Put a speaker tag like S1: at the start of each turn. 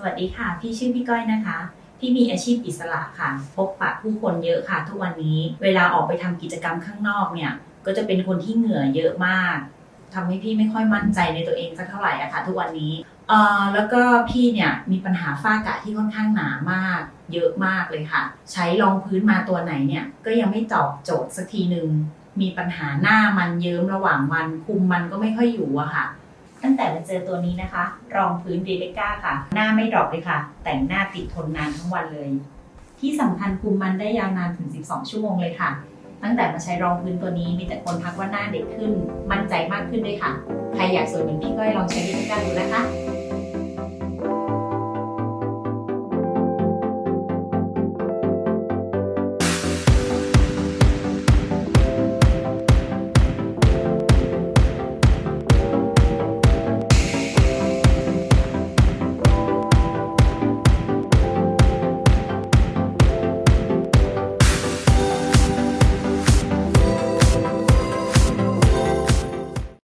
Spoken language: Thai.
S1: สวัสดีค่ะ พี่ชื่อพี่ก้อยนะคะ พี่มีอาชีพอิสระค่ะ พบปะผู้คนเยอะค่ะ ทุกวันนี้ เวลาออกไปทำกิจกรรมข้างนอกเนี่ย ก็จะเป็นคนที่เหงื่อเยอะมากทำให้พี่ไม่ค่อยมั่นใจในตัวเองสักเท่าไหร่อะค่ะ ทุกวันนี้เอ่อแล้วก็พี่เนี่ยมีปัญหาฝ้ากระที่ค่อนข้างหนามาก เยอะมากเลยค่ะ ใช้รองพื้นมาตัวไหนเนี่ย ก็ยังไม่ตอบโจทย์สักทีหนึ่งมีปัญหาหน้ามันเยิ้มระหว่างวันคุมมันก็ไม่ค่อยอยู่อะค่ะ ตั้งแต่มาเจอตัวนี้นะคะ รองพื้นเรเบก้าค่ะ หน้าไม่ดรอปเลยค่ะ แต่งหน้าติดทนนานทั้งวันเลย ที่สำคัญคุมมันได้ยาวนานถึง 12 ชั่วโมงเลยค่ะ ตั้งแต่มาใช้รองพื้นตัวนี้มีแต่คนทักว่าหน้าเด็กขึ้น มั่นใจมากขึ้นด้วยค่ะ ใครอยากสวยเหมือนพี่ก้อยลองใช้เรเบก้าดูนะคะ